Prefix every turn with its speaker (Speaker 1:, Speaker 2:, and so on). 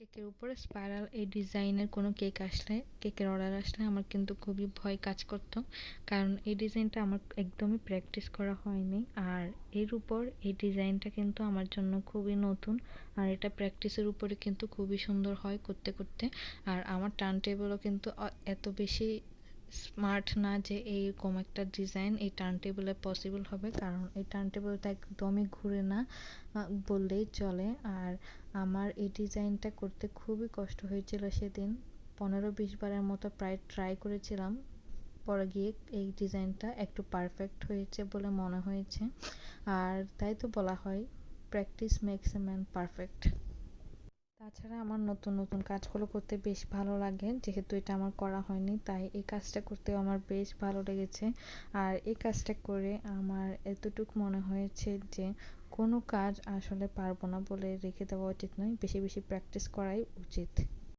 Speaker 1: কেকের উপরে স্পাইরাল এই ডিজাইনের কোনো কেক আসলে, কেকের অর্ডার আসলে আমার কিন্তু খুবই ভয় কাজ করত। কারণ এই ডিজাইনটা আমার একদমই প্র্যাকটিস করা হয়নি। আর এর উপর এই ডিজাইনটা কিন্তু আমার জন্য খুবই নতুন। আর এটা প্র্যাকটিসের উপরে কিন্তু খুবই সুন্দর হয় করতে করতে। আর আমার টার্ন টেবিলও কিন্তু এত বেশি স্মার্ট না যে এইরকম একটা ডিজাইন এই টার্ন টেবিলে পসিবল হবে, কারণ এই টার্ন টেবিলটা একদমই ঘুরে না বললেই চলে। আর আমার এই ডিজাইনটা করতে খুবই কষ্ট হয়েছিল সেদিন। পনেরো বিশ বারের মতো প্রায় ট্রাই করেছিলাম। পরে গিয়ে এই ডিজাইনটা একটু পারফেক্ট হয়েছে বলে মনে হয়েছে। আর তাই তো বলা হয় practice makes a man perfect তাছাড়া আমার নতুন নতুন কাজগুলো করতে বেশ ভালো লাগে। যেহেতু এটা আমার করা হয়নি, তাই এই কাজটা করতেও আমার বেশ ভালো লেগেছে। আর এই কাজটা করে আমার এতটুকু মনে হয়েছে যে, কোনো কাজ আসলে পারব না বলে রেখে দেওয়া উচিত নয়। বেশি বেশি প্র্যাকটিস করাই উচিত।